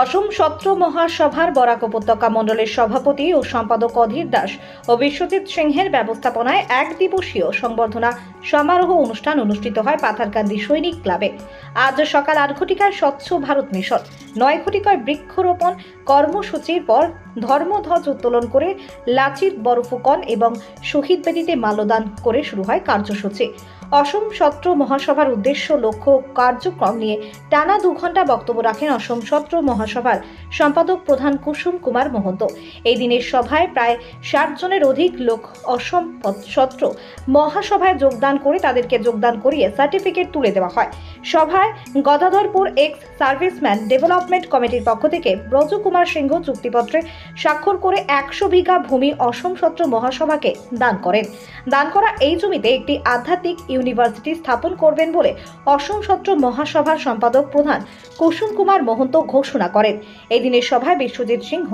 অসম সত্র মহাসভার বরাক উপত্যকা মণ্ডলের সভাপতি ও সম্পাদক অধীর দাস ও বিশ্বজিৎ সিংহের ব্যবস্থাপনায় এক দিবসীয় সংবর্ধনা সমারোহ অনুষ্ঠান অনুষ্ঠিত হয় পাথারকান্দি সৈনিক ক্লাবে। আজ সকাল আট ঘটিকায় স্বচ্ছ ভারত মিশন, নয় ঘটিকায় বৃক্ষরোপণ কর্মসূচির পর ধর্মধ্বজ উত্তোলন করে লাচিত বরফুকন এবং শহীদ বেদিতে মাল্যদান করে শুরু হয় কার্যসূচি। অসম সত্র মহাসভার উদ্দেশ্য, লক্ষ্য কার্যক্রম নিয়ে টানা দু ঘণ্টা বক্তব্য রাখেন অসম সত্র মহাসভার সম্পাদক প্রধান কুসুম কুমার মহন্ত। এই দিনের সভায় প্রায় ষাট জনের অধিক লোক অসম সত্র মহাসভায় যোগদান করে তাদেরকে যোগদান করিয়ে সার্টিফিকেট তুলে দেওয়া হয়। সভায় গদাধরপুর এক্স সার্ভিসম্যান ডেভেলপমেন্ট কমিটির পক্ষ থেকে ব্রজকুমার সিংহ চুক্তিপত্রে স্বাক্ষর করে একশো বিঘা ভূমি অসম সত্র মহাসভাকে দান করেন। দান করা এই জমিতে একটি আধ্যাত্মিক ইউনিভার্সিটি স্থাপন করবেন বলে অসম সত্র মহাসভার সম্পাদক প্রধান কুসুম কুমার মহন্ত ঘোষণা করেন। এই দিনের সভায় বিশ্বজিৎ সিংহ,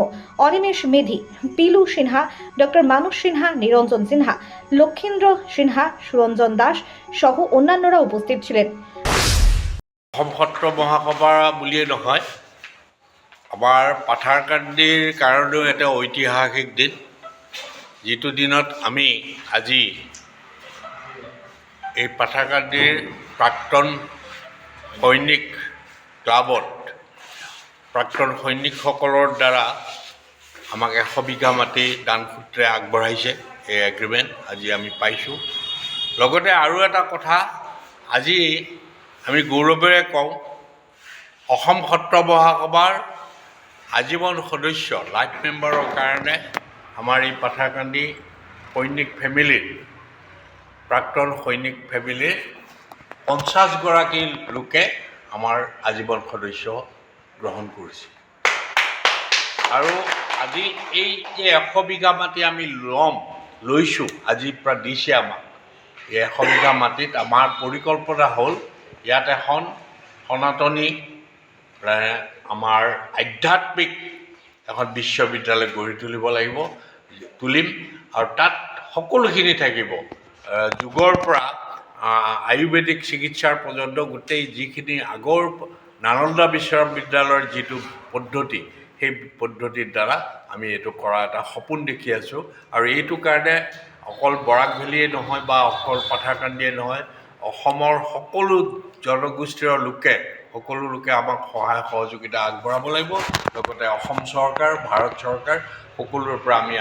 অনিমেষ মেধি, পিলু সিনহা, ডক্টর মানুষ সিনহা, নিরঞ্জন সিনহা, লক্ষীন্দ্র সিনহা, সুরঞ্জন দাস সহ অন্যান্যরা উপস্থিত ছিলেন। অসম সত্ৰ মহাসভা বুলিয়েই নহয়, আমাৰ পাথাৰকান্দিৰ কাৰণেও এটা ঐতিহাসিক দিন। যিটো দিনত আমি আজি এই পাথাৰকান্দিৰ প্ৰাক্তন সৈনিক ক্লাবত প্ৰাক্তন সৈনিকসকলৰ দ্বাৰা আমাক এশ বিঘা মাটি দানসূত্ৰে আগবঢ়াইছে এই এগ্ৰিমেণ্ট আজি আমি পাইছোঁ। লগতে আৰু এটা কথা, আজি আমি গৌৰৱেৰে কওঁ, অসম সত্ৰ মহাসভাৰ আজীৱন সদস্য লাইফ মেম্বাৰৰ কাৰণে আমাৰ এই পাথাৰকান্দি সৈনিক ফেমিলিৰ প্ৰাক্তন সৈনিক ফেমিলিৰ পঞ্চাছগৰাকী লোকে আমাৰ আজীৱন সদস্য গ্ৰহণ কৰিছে আৰু আজি এই এশ বিঘা মাটি আমি ল'ম, লৈছোঁ আজিৰ পৰা দিছে আমাক। এই এশ বিঘা মাটিত আমাৰ পৰিকল্পনা হ'ল, ইয়াত এখন সনাতনী আমাৰ আধ্যাত্মিক এখন বিশ্ববিদ্যালয় গঢ়ি তুলিব লাগিব, তুলিম, আৰু তাত সকলোখিনি থাকিব। যুগৰ পৰা আয়ুৰ্বেদিক চিকিৎসাৰ পৰ্যন্ত গোটেই যিখিনি আগৰ নালন্দা বিশ্ববিদ্যালয়ৰ যিটো পদ্ধতি, সেই পদ্ধতিৰ দ্বাৰা আমি এইটো কৰা এটা সপোন দেখি আছোঁ। আৰু এইটো কাৰণে অকল বৰাক ভেলীয়ে নহয় বা অকল পাথাৰকান্দিয়ে নহয়, অসমৰ সকলো জনগোষ্ঠীৰ লোকে, সকলো লোকে আমাক সহায় সহযোগিতা আগবঢ়াব লাগিব। লগতে অসম চৰকাৰ, ভাৰত চৰকাৰ, সকলোৰে পৰা আমি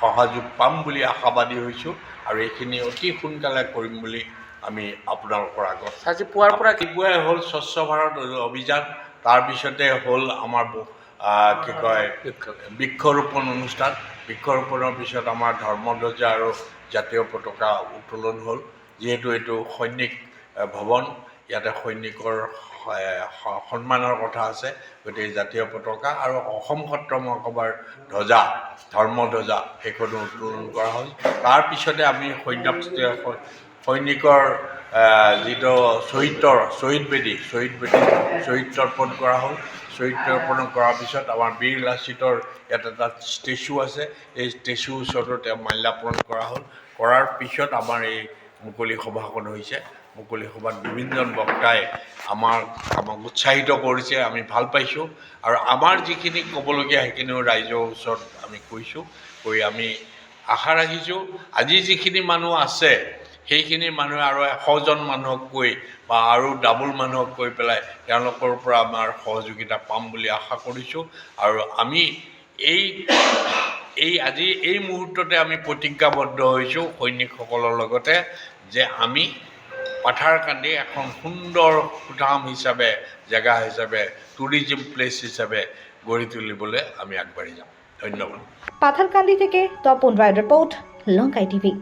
সহযোগ পাম বুলি আশাবাদী হৈছোঁ। আৰু এইখিনি অতি সোনকালে কৰিম বুলি আমি আপোনালোকৰ আগত আজি পুৱাৰ পৰা ৰাতিপুৱাই হ'ল স্বচ্ছ ভাৰত অভিযান তাৰপিছতে হ'ল আমাৰ কি কয় বৃক্ষৰোপণ অনুষ্ঠান। বৃক্ষৰোপণৰ পিছত আমাৰ ধৰ্মধ্বজা আৰু জাতীয় পতাকা উত্তোলন হ'ল যিহেতু এইটো সৈনিক ভৱন। ইয়াতে সৈনিকৰ সন্মানৰ কথা আছে, গতিকে জাতীয় পতাকা আৰু অসম সত্ৰ মহাসভাৰ ধ্বজা ধৰ্মধ্বজা সেইখনো উত্তোলন কৰা হ'ল। তাৰপিছতে আমি সৈন্য সৈনিকৰ যিটো শ্বহীদৰ শ্বহীদ বেদী শ্বহীদ বেদী শ্বহীদ তৰ্পণ কৰা হ'ল। শ্বহীদ তৰ্পণ কৰাৰ পিছত আমাৰ বীৰ লাচিতৰ ইয়াত এটা ষ্টেচু আছে, এই ষ্টেচুৰ ওচৰতো তেওঁ মাল্যাৰ্পণ কৰা হ'ল। কৰাৰ পিছত আমাৰ এই মুকলি সভাখন হৈছে। মুকলি সভাত বিভিন্নজন বক্তাই আমাক আমাক উৎসাহিত কৰিছে, আমি ভালো পাইছোঁ। আৰু আমাৰ যিখিনি ক'বলগীয়া, সেইখিনিও ৰাইজৰ ওচৰত আমি কৈছোঁ, কৈ আমি আশা ৰাখিছোঁ। আজি যিখিনি মানুহ আছে, সেইখিনি মানুহে আৰু এশজন মানুহক কৈ বা আৰু ডাবল মানুহক কৈ পেলাই তেওঁলোকৰ পৰা আমাৰ সহযোগিতা পাম বুলি আশা কৰিছোঁ। আৰু আমি এই এই আজি এই মুহূৰ্ততে আমি প্ৰতিজ্ঞাবদ্ধ হৈছোঁ সৈনিকসকলৰ লগতে যে আমি পাথাৰকান্দি এখন সুন্দৰ সুঠাম হিচাপে জেগা হিচাপে টুৰিজিম প্লেচ হিচাপে গঢ়ি তুলিবলৈ আমি আগবাঢ়ি যাম ধন্যবাদ। পাথারকান্দি থেকে তপন রায় রিপোর্ট, লঙ্কাই টিভি।